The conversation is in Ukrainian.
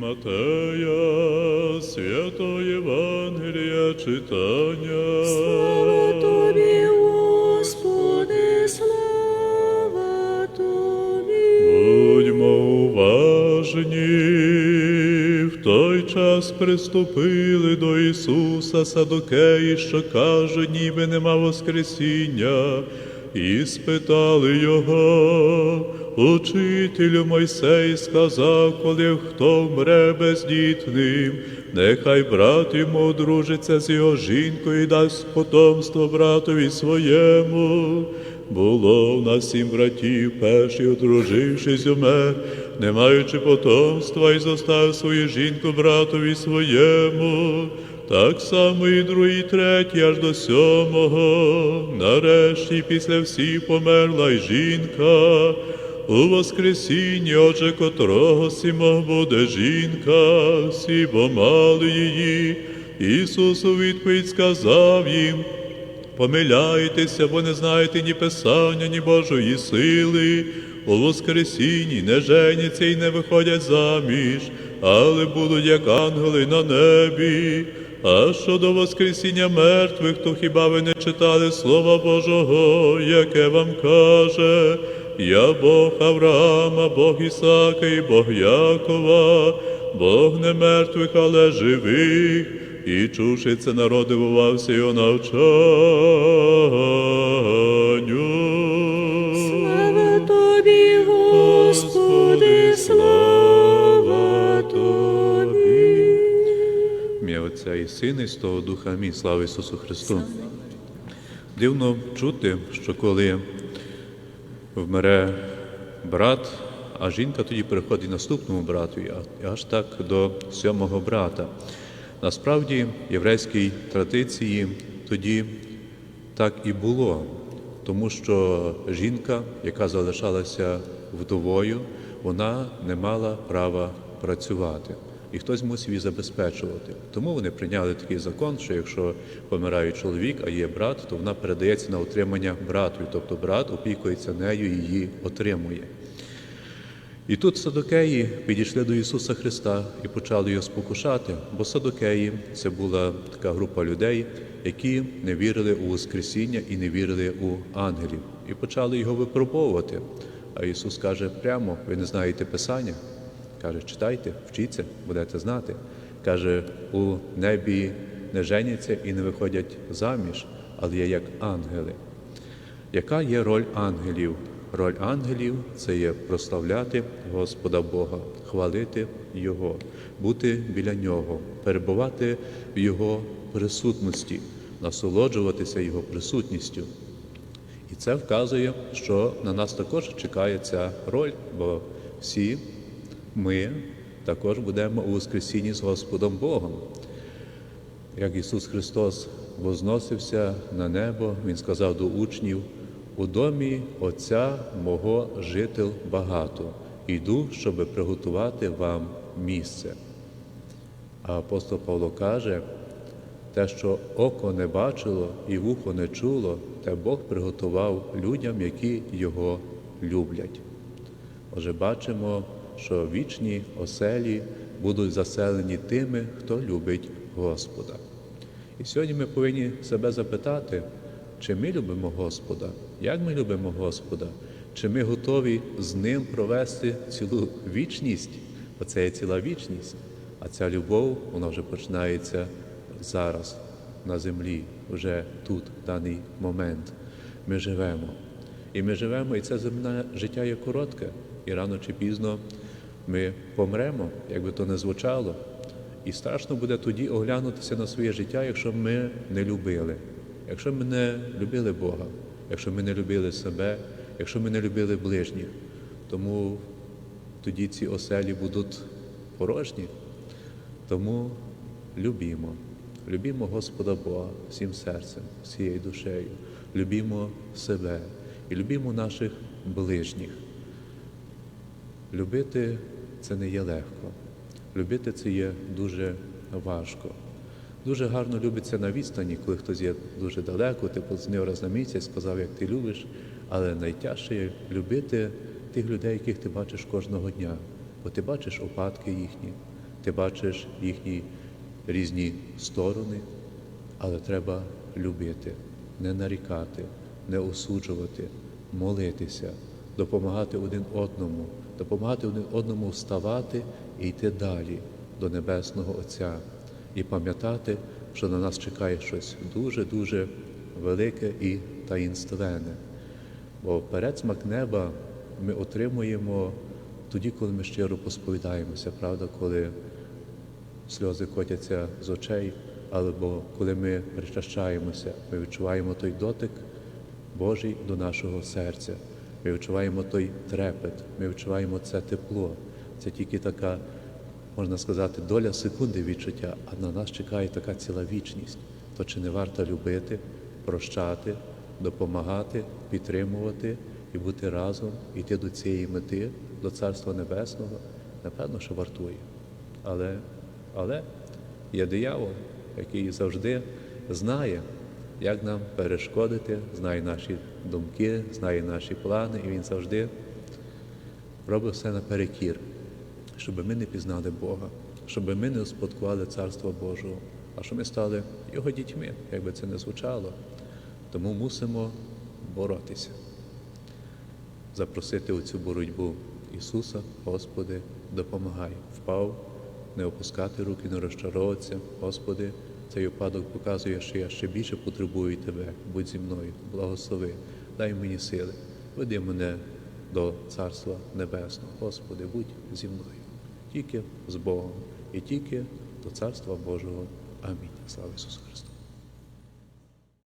Матея, святого Євангелія читання. Слава тобі, Господи, слава тобі. Будьмо уважні. В той час приступили до Ісуса Садокеї, що каже, ніби нема Воскресіння, і спитали Його, Учителю Мойсей сказав, коли хто вмре бездітним, нехай брат йому одружиться з його жінкою і дасть потомство братові своєму. Було в нас сім братів, перший, одружившись, умер, не маючи потомства, і зоставив свою жінку братові своєму. Так само і другий, третій, аж до сьомого. Нарешті після всіх померла й жінка. У Воскресінні, отже, котрого сімо буде жінка, всі бо мали її. Ісус у відповідь сказав їм, Помиляйтеся, бо не знаєте ні Писання, ні Божої сили. У Воскресінні не женяться і не виходять заміж, але будуть як ангели на небі. А щодо Воскресіння мертвих, то хіба ви не читали Слова Божого, яке вам каже? Я Бог Авраама, Бог Ісака і Бог Якова, Бог не мертвих, але живих. І чувши це народ дивувався його навчанню. Слава тобі, Сина, і Святого Духа. Амінь. Слава Ісусу Христу. Дивно чути, що коли вмре брат, а жінка тоді переходить наступному брату, аж так до сьомого брата. Насправді, в єврейській традиції тоді так і було, тому що жінка, яка залишалася вдовою, вона не мала права працювати. І хтось мусив її забезпечувати. Тому вони прийняли такий закон, що якщо помирає чоловік, а є брат, то вона передається на утримання брату. Тобто брат опікується нею і її отримує. І тут садокеї підійшли до Ісуса Христа і почали його спокушати, бо садокеї це була така група людей, які не вірили у Воскресіння і не вірили у ангелів, і почали його випробовувати. А Ісус каже прямо: ви не знаєте Писання. Каже, читайте, вчіться, будете знати. Каже, у небі не женяться і не виходять заміж, але є як ангели. Яка є роль ангелів? Роль ангелів це є прославляти Господа Бога, хвалити Його, бути біля Нього, перебувати в Його присутності, насолоджуватися Його присутністю. І це вказує, що на нас також чекає ця роль, бо всі ми також будемо у Воскресінні з Господом Богом. Як Ісус Христос возносився на небо, Він сказав до учнів, у домі Отця мого жител багато, йду, щоб приготувати вам місце. А апостол Павло каже, те, що око не бачило і вухо не чуло, те Бог приготував людям, які Його люблять. Отже, бачимо, що вічні оселі будуть заселені тими, хто любить Господа. І сьогодні ми повинні себе запитати, чи ми любимо Господа, як ми любимо Господа, чи ми готові з Ним провести цілу вічність, бо це є ціла вічність, а ця любов, вона вже починається зараз, на землі, вже тут, в даний момент. Ми живемо. І ми живемо, і це земне життя є коротке, і рано чи пізно ми помремо, як би то не звучало. І страшно буде тоді оглянутися на своє життя, якщо ми не любили, якщо ми не любили Бога, якщо ми не любили себе, якщо ми не любили ближніх. Тому тоді ці оселі будуть порожні. Тому любімо, любімо Господа Бога всім серцем, всією душею, любімо себе і любімо наших ближніх. Любити це не є легко. Любити це є дуже важко. Дуже гарно любиться на відстані, коли хтось є дуже далеко, ти подзвонив раз на місяць, сказав, як ти любиш, але найтяжче є любити тих людей, яких ти бачиш кожного дня, бо ти бачиш опадки їхні, ти бачиш їхні різні сторони, але треба любити, не нарікати, не осуджувати, молитися, допомагати один одному, допомагати один одному вставати і йти далі до Небесного Отця і пам'ятати, що на нас чекає щось дуже-дуже велике і таїнственне. Бо передсмак неба ми отримуємо тоді, коли ми щиро посповідаємося, правда, коли сльози котяться з очей, або коли ми причащаємося, ми відчуваємо той дотик Божий до нашого серця. Ми відчуваємо той трепет, ми відчуваємо це тепло. Це тільки така, можна сказати, доля секунди відчуття, а на нас чекає така ціла вічність. То чи не варто любити, прощати, допомагати, підтримувати і бути разом, йти до цієї мети, до Царства Небесного? Напевно, що вартує. Але, але є диявол, який завжди знає, як нам перешкодити, знає наші думки, знає наші плани, і він завжди робить все наперекір, щоб ми не пізнали Бога, щоб ми не успадкували Царство Божого, а щоб ми стали Його дітьми, як би це не звучало. Тому мусимо боротися, запросити у цю боротьбу Ісуса, Господи, допомагай. Впав, не опускати руки, не розчаровуватися. Господи, цей випадок показує, що я ще більше потребую Тебе. Будь зі мною, благослови, дай мені сили, веди мене до Царства Небесного. Господи, будь зі мною. Тільки з Богом і тільки до Царства Божого. Амінь. Слава Ісусу Христу!